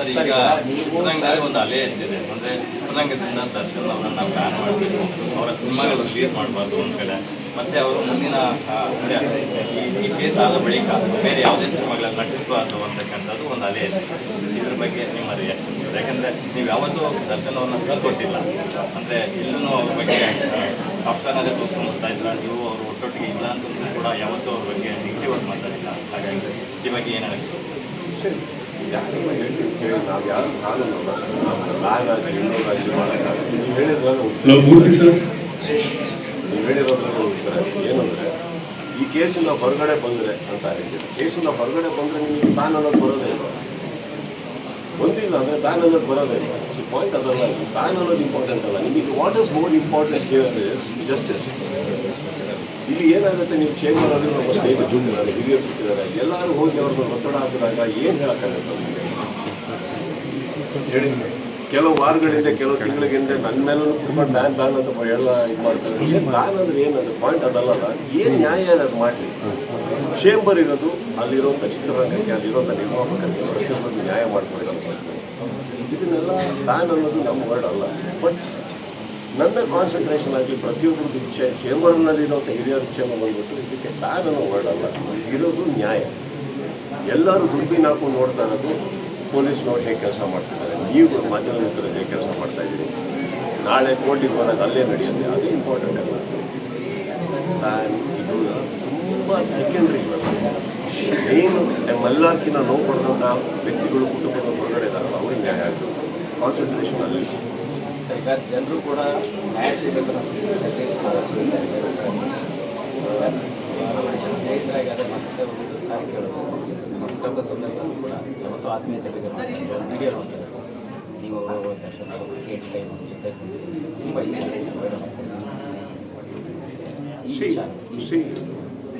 Sir, ಈಗ ಚಿತ್ರರಂಗದಲ್ಲಿ ಒಂದು ಅಲೆ ಎದ್ದಿದೆ ಅಂದ್ರೆ ಚಿತ್ರರಂಗದಿಂದ ದರ್ಶನ್ ಅವರನ್ನ ಬ್ಯಾನ್ ಮಾಡಬೇಕು ಅವರ ಸಿನಿಮಾಗಳು ರಿಲೀಸ್ ಮಾಡಬಾರ್ದು ಒಂದು ಕಡೆ. ಮತ್ತೆ ಅವರು ಮುಂದಿನ ಅಂದರೆ ಈ- ಕೇಸ್ ಆದ ಬಳಿಕ ಬೇರೆ ಯಾವುದೇ ಸಿನಿಮಾಗಳನ್ನು ನಟಿಸಬಾರ್ದು ಅಂತಕ್ಕಂಥದ್ದು ಒಂದು ಅಲೆ ಇದೆ ಇದ್ರ ಬಗ್ಗೆ ನಿಮ್ಮ ರಿಯಾಕ್ಷನ್ ಯಾಕಂದ್ರೆ ನೀವು ಯಾವತ್ತೂ ದರ್ಶನ್ ಅವ್ರನ್ನ ಕಳ್ಕೊಟ್ಟಿಲ್ಲ ಅಂದ್ರೆ ಎಲ್ಲೂ ಅವ್ರ ಬಗ್ಗೆ ಸಾಫ್ಟ್ವೇರ್ನಲ್ಲೇ ತೋರಿಸ್ಕೊಂಡು ಬರ್ತಾ ಇದ್ರ. ನೀವು ಅವರು ಒಟ್ಟೊಟ್ಟಿಗೆ ಇಲ್ಲ ಅಂತಂದ್ರೂ ಕೂಡ ಯಾವತ್ತೂ ಅವ್ರ ಬಗ್ಗೆ ನೆಗೆಟಿವ್ ಆಗಿ ಮಾತಾಡಿಲ್ಲ. ಹಾಗಾಗಿ ಈ ಬಗ್ಗೆ ಏನು ಯಾರಿಗೂ ಹೇಳ್ತೀನಿ ಕೇಳಿ ನಾವು ಯಾರು ನಾಗಾಗಲಿ ಇನ್ನೊಂದಾಗಲಿ ಮಾಡೋಕ್ಕಾಗಲ್ಲ ನೀವು ಹೇಳಿದ್ರಲ್ಲಿ ನೀವು ಹೇಳಿರೋದ್ರಲ್ಲಿ ಉತ್ತರ ಏನಂದರೆ, ಈ ಕೇಸಿಂದ ಹೊರಗಡೆ ಬಂದ್ರೆ ಅಂತ ಹೇಳಿದ್ರೆ. ಕೇಸಿಂದ ಹೊರಗಡೆ ಬಂದರೆ ನಿಮಗೆ ಬ್ಯಾನ್ ಅನ್ನೋದು ಬರೋದೇ ಇಲ್ಲ. ಬಂದಿಲ್ಲ ಅಂದರೆ ಬ್ಯಾನ್ ಅನ್ನೋದು ಬರೋದೇ ಇಲ್ಲ. ಸೊ ಪಾಯಿಂಟ್ ಅದಲ್ಲ ಬ್ಯಾನ್ ಅನ್ನೋದು ಇಂಪಾರ್ಟೆಂಟ್ ಅಲ್ಲ. ನಿಮಗೆ what is more important here is justice ಇಲ್ಲಿ ಏನಾಗುತ್ತೆ ನೀವು ಚೇಂಬರಲ್ಲಿ ನಮ್ಮ ಸ್ನೇಹಿತರು ನಾನು ಹಿರಿಯರು ಕೂತಿದ್ದಾರೆ ಎಲ್ಲರೂ ಹೋಗಿ ಅವ್ರನ್ನ ಒತ್ತಡ ಹಾಕಿದಾಗ ಏನು ಹೇಳೋಕ್ಕಾಗುತ್ತೆ ಹೇಳಿ. ಕೆಲವು ವಾರಗಳಿಂದ ಕೆಲವು ತಿಂಗಳಿಗಿಂದ ನನ್ನ ಮೇಲೂ ಕುತ್ಕೊಂಡು ಬ್ಯಾನ್ ಬ್ಯಾನ್ ಅಂತ ಎಲ್ಲ ಇದು ಮಾಡ್ತಾರೆ. ಏನು ಬ್ಯಾನ್ ಅಂದ್ರೆ ಏನದು ಪಾಯಿಂಟ್ ಅದಲ್ಲ ಏನು ನ್ಯಾಯ ಅದು ಮಾಡಲಿ. ಚೇಂಬರ್ ಇರೋದು ಅಲ್ಲಿರೋಂಥ ಚಿತ್ರರಂಗಕ್ಕೆ ಅಲ್ಲಿರೋಂಥ ನಿರ್ಮಾಪಕರಿಗೆ ಪ್ರತಿಯೊಂದು ನ್ಯಾಯ ಮಾಡ್ಕೊಳ್ಳಿ ಇದನ್ನೆಲ್ಲ ಬ್ಯಾನ್ ಅನ್ನೋದು ನಮ್ಮ ವರ್ಡ್ ಅಲ್ಲ. ಬಟ್ ನನ್ನ ಕಾನ್ಸಂಟ್ರೇಷನ್ ಆಗಲಿ ಪ್ರತಿಯೊಬ್ಬರದ್ದು ಇಚ್ಛೆ ಚೇಂಬರ್ನಲ್ಲಿ ಇರೋಂಥ ಹಿರಿಯರ ಇಚ್ಛೆ ಬಂದ್ಬಿಟ್ಟು ಇದಕ್ಕೆ ಬ್ಯಾನ್ ಅಲ್ಲ. ಇರೋದು ನ್ಯಾಯ. ಎಲ್ಲರೂ ದುಡ್ಡಿನ ಹಾಕೊಂಡು ನೋಡ್ತಾ ಇರೋದು ಪೊಲೀಸ್ನವ್ರು ಹೇಗೆ ಕೆಲಸ ಮಾಡ್ತಿದ್ದಾರೆ. ನೀವು ಮಾಧ್ಯಮ ಮಿತ್ರರು ಹೇಗೆ ಕೆಲಸ ಮಾಡ್ತಾ ಇದ್ದೀರಿ? ನಾಳೆ ಕೋರ್ಟಿಗೆ ಬರೋದು ಅಲ್ಲೇ ನಡೆಯುತ್ತೆ. ಅದು ಇಂಪಾರ್ಟೆಂಟ್ ಅಲ್ಲ. ಇದು ತುಂಬ ಸೆಕೆಂಡ್ರಿ ಏನು ನಮ್ಮೆಲ್ಲರ್ಕಿಂತ ನೋವು ಪಡೆದಂಥ ವ್ಯಕ್ತಿಗಳು ಕುಟುಂಬದ ಹೊರಗಡೆ ಇದ್ದಾರಲ್ಲ, ಅವ್ರಿಗೆ ನ್ಯಾಯ ಆಗ್ತದೆ ಕಾನ್ಸಂಟ್ರೇಷನ್ ಅಲ್ಲಿ. ಸರ್, ಈಗ ಜನರು ಕೂಡ ನ್ಯಾಯ ಸಿಗಬೇಕು ಸ್ನೇಹಿತರಾಗಿ ಮತ್ತೆ ಒಂದು ಸಂದರ್ಭದಲ್ಲೂ ಕೂಡ ಯಾವತ್ತೂ ಆತ್ಮೀಯತೆ ಬಗ್ಗೆ ನೀವು ಟೈಮ್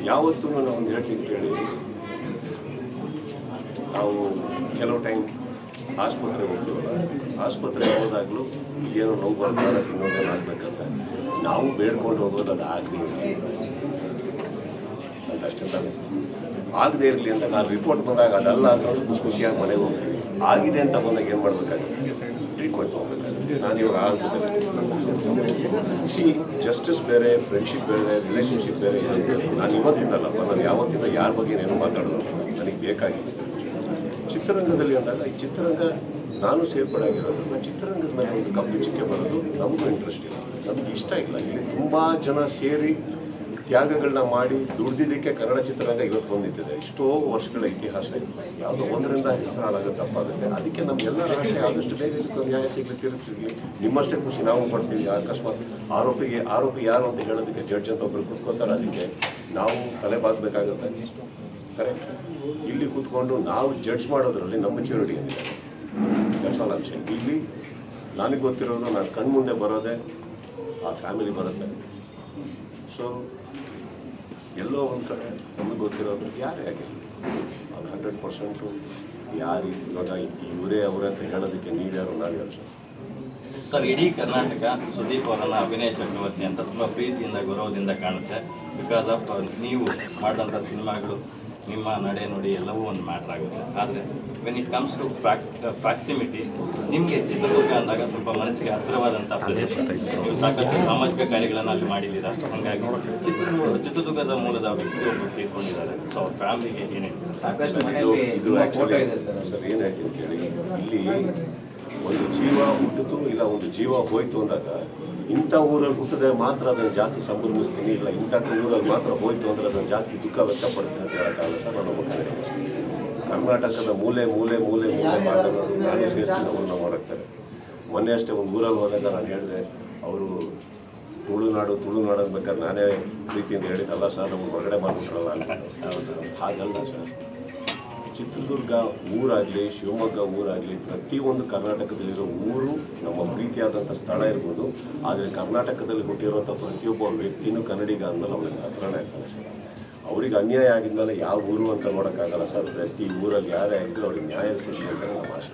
ಯಾವತ್ತೂ ನಾವು ಒಂದು ಹೇಳ್ತೀನಿ ಕೇಳಿ. ನಾವು ಕೆಲವು ಟೈಮ್ ಆಸ್ಪತ್ರೆಗೆ ಹೋಗ್ತೀವಲ್ಲ ಆಸ್ಪತ್ರೆಗೆ ಹೋದಾಗಲೂ ಏನೋ ನೋವು ಬರ್ತಾರೆ ಇನ್ನೊಂದೇನು ಆಗ್ಬೇಕಂತ. ನಾವು ಬೇಡ್ಕೊಂಡು ಹೋಗೋದು ಅದು ಆಗಲಿ ಅಂತ ಅಷ್ಟೇ ತಾನೆ. ಆಗದೆ ಇರಲಿ ಅಂತ ನಾನು ರಿಪೋರ್ಟ್ ಬಂದಾಗ ಅದಲ್ಲ ಅನ್ನೋದು ಖುಷಿ ಖುಷಿಯಾಗಿ ಮನೆಗೆ ಹೋಗ್ತೀವಿ ಆಗಿದೆ ಅಂತ ಬಂದಾಗ ಏನು ಮಾಡ್ಬೇಕಾಗುತ್ತೆ? ಟ್ರೀಟ್ಮೆಂಟ್ ಹೋಗ್ಬೇಕಾಗುತ್ತೆ. ನಾನು ಇವಾಗ ಆಗ್ತದೆ ಸಿ ಜಸ್ಟಿಸ್ ಬೇರೆ ಫ್ರೆಂಡ್ಶಿಪ್ ಬೇರೆ ರಿಲೇಷನ್ಶಿಪ್ ಬೇರೆ. ನಾನು ಇವತ್ತಿಂದಲ್ಲಪ್ಪ ನಾನು ಯಾವತ್ತಿಂದ ಯಾರ ಬಗ್ಗೆ ಏನು ಮಾತಾಡೋದು ನನಗೆ ಬೇಕಾಗಿದೆ ಚಿತ್ರರಂಗದಲ್ಲಿ ಅಂದಾಗ ಈ ಚಿತ್ರರಂಗ ನಾನು ಸೇರ್ಪಡೆ ಆಗಿರೋದು ನಾನು ಚಿತ್ರರಂಗದ ಮೇಲೆ ಒಂದು ಕಪ್ಪು ಚಿಕ್ಕೆ ಬರೋದು, ನಮಗೂ ಇಂಟ್ರೆಸ್ಟ್ ಇಲ್ಲ. ನಮಗೆ ಇಷ್ಟ ಇಲ್ಲ. ಇಲ್ಲಿ ತುಂಬ ಜನ ಸೇರಿ ತ್ಯಾಗಗಳನ್ನ ಮಾಡಿ ದುಡ್ದಿದ್ದಕ್ಕೆ ಕನ್ನಡ ಚಿತ್ರರಂಗ ಇವತ್ತು ಬಂದಿದ್ದಿದೆ ಎಷ್ಟೋ ವರ್ಷಗಳ ಇತಿಹಾಸ ಯಾವುದೋ ಒಂದರಿಂದ ಹೆಸರಾಗೋ ತಪ್ಪಾಗುತ್ತೆ ಅದಕ್ಕೆ ನಮಗೆಲ್ಲ ಆಸೆ ಆದಷ್ಟು ಬೇಗ ಇದಕ್ಕೆ ನ್ಯಾಯ ಸಿಗಲಿ ತಿರುಗಿಸಿ ನಿಮ್ಮಷ್ಟೇ ಖುಷಿ ನಾವು ಪಡ್ತೀವಿ. ಅಕಸ್ಮಾತ್ ಆರೋಪಿಗೆ ಆರೋಪಿ ಯಾರು ಅಂತ ಹೇಳೋದಕ್ಕೆ ಜಡ್ಜ್ ಅಂತ ಒಬ್ಬರು ಕೂತ್ಕೋತಾರೆ ಅದಕ್ಕೆ ನಾವು ತಲೆ ಬಾಗಬೇಕಾಗುತ್ತೆ ಕರೆಕ್ಟ್ ಇಲ್ಲಿ ಕೂತ್ಕೊಂಡು ನಾವು ಜಡ್ಜ್ ಮಾಡೋದ್ರಲ್ಲಿ ನಮ್ಮ ಮೆಚುರಿಟಿ ಆಲ್ ಅಂಶ ಇಲ್ಲಿ ನನಗೆ ಗೊತ್ತಿರೋದು, ನಾನು ಕಣ್ಮುಂದೆ ಬರೋದೇ ಆ ಫ್ಯಾಮಿಲಿ ಬರುತ್ತೆ. ಸೊ ಎಲ್ಲೋ ಒಂದು ಕಡೆ ನಮಗೆ ಗೊತ್ತಿರೋದು ಯಾರೇ ಆಗಿರಲಿ. ಅದು ಹಂಡ್ರೆಡ್ ಪರ್ಸೆಂಟು ಯಾರು ಇವಾಗ ಇವರೇ ಅವರೇ ಅಂತ ಹೇಳೋದಕ್ಕೆ ನೀವ್ಯಾರು ನಾವ್ಯಾರು ಸರ್ ಸರ್, ಇಡೀ ಕರ್ನಾಟಕ ಸುದೀಪ್ ಅವರನ್ನು ಅಭಿನಯ ಚಕ್ರವರ್ತಿ ಅಂತ ತುಂಬ ಪ್ರೀತಿಯಿಂದ, ಗೌರವದಿಂದ ಕಾಣುತ್ತೆ. ಬಿಕಾಸ್ ಆಫ್ ನೀವು ಮಾಡಿದಂಥ ಸಿನಿಮಾಗಳು ನಿಮ್ಮ ನಡೆ ನುಡಿ ಎಲ್ಲವೂ ಒಂದು ಮ್ಯಾಟ್ರ್ ಆಗುತ್ತೆ. ಆದರೆ when it comes to ಪ್ರಾಕ್ proximity ನಿಮಗೆ ಚಿತ್ರದುರ್ಗ ಅಂದಾಗ ಸ್ವಲ್ಪ ಮನಸ್ಸಿಗೆ ಹತ್ತಿರವಾದಂಥ ಪ್ರದೇಶ. ನೀವು ಸಾಕಷ್ಟು ಸಾಮಾಜಿಕ ಕಾರ್ಯಗಳನ್ನು ಅಲ್ಲಿ ಮಾಡಿದ್ದೀರಾ. ಹಾಗಾಗಿ ಚಿತ್ರದುರ್ಗ ಚಿತ್ರದುರ್ಗದ ಮೂಲದ ವ್ಯಕ್ತಿ ಒಬ್ಬರು ತೀರ್ಕೊಂಡಿದ್ದಾರೆ. ಸೊ ಅವ್ರ ಫ್ಯಾಮಿಲಿಗೆ ಏನೇನು ಸಾಕಷ್ಟು ಇದು ಮನೆಯಲ್ಲಿ ಇದು ಆ್ಯಕ್ಚುಲಿ ಫೋಟೋ ಇದೆ ಸರ್. ಏನಾಯ್ತು ಏನು ಹೇಳ್ತೀನಿ ಕೇಳಿ ಇಲ್ಲಿ ಒಂದು ಜೀವ ಹುಟ್ಟಿತು ಇಲ್ಲ, ಒಂದು ಜೀವ ಹೋಯ್ತು ಅಂದಾಗ ಇಂಥ ಊರಲ್ಲಿ ಹುಟ್ಟಿದ್ರೆ ಮಾತ್ರ ಅದನ್ನು ಜಾಸ್ತಿ ಸಂಭ್ರಮಿಸ್ತೀನಿ, ಇಲ್ಲ ಇಂಥ ಊರಲ್ಲಿ ಮಾತ್ರ ಹೋಯ್ತು ಅಂದ್ರೆ ಅದನ್ನು ಜಾಸ್ತಿ ದುಃಖ ವ್ಯಕ್ತಪಡ್ತೀನಿ ಅಂತ ಹೇಳೋಕ್ಕಾಗಲ್ಲ ಸರ್ ನಾನು ಒಬ್ಬ ಕರ್ನಾಟಕದ ಮೂಲೆ ಮೂಲೆ ಮೂಲೆ ಮೂಲೆ ಮಾತನಾಡೋದು ನಾನು ಅವ್ರನ್ನ ಮಾಡೋಕ್ತಾರೆ ಮೊನ್ನೆ ಅಷ್ಟೇ ಒಂದು ಊರಲ್ಲಿ ಹೋದಾಗ ನಾನು ಹೇಳಿದೆ, ಅವರು ತುಳುನಾಡು ತುಳುನಾಡು ಅನ್ಬೇಕಾದ್ರೆ ನಾನೇ ಪ್ರೀತಿಯಿಂದ ಹೇಳಿದ್ದಲ್ಲ ಸರ್, ನಮ್ಗೆ ಹೊರಗಡೆ ಮಾಡ್ಬಿಟ್ರಲ್ಲ ಹಾಗಲ್ಲ ಸರ್. ಚಿತ್ರದುರ್ಗ ಊರಾಗಲಿ, ಶಿವಮೊಗ್ಗ ಊರಾಗಲಿ, ಪ್ರತಿಯೊಂದು ಕರ್ನಾಟಕದಲ್ಲಿರೋ ಊರು ನಮ್ಮ ಪ್ರೀತಿಯಾದಂಥ ಸ್ಥಳ ಇರ್ಬೋದು. ಆದರೆ ಕರ್ನಾಟಕದಲ್ಲಿ ಹುಟ್ಟಿರುವಂಥ ಪ್ರತಿಯೊಬ್ಬ ವ್ಯಕ್ತಿನೂ ಕನ್ನಡಿಗ ಅಂದಮೇಲೆ ಅವ್ರಿಗೆ ಹತ್ರನೇ ಇರ್ತಾರೆ ಸರ್. ಅವ್ರಿಗೆ ಅನ್ಯಾಯ ಆಗಿದ್ಮೇಲೆ ಯಾವ ಊರು ಅಂತ ನೋಡೋಕ್ಕಾಗಲ್ಲ ಸರ್. ಪ್ರತಿ ಊರಲ್ಲಿ ಯಾರೇ ಆಗಿದ್ರು ಅವ್ರಿಗೆ ನ್ಯಾಯ ಸಿಗಲಿ ಅಂತ ನಮ್ಮ ಆಶೆ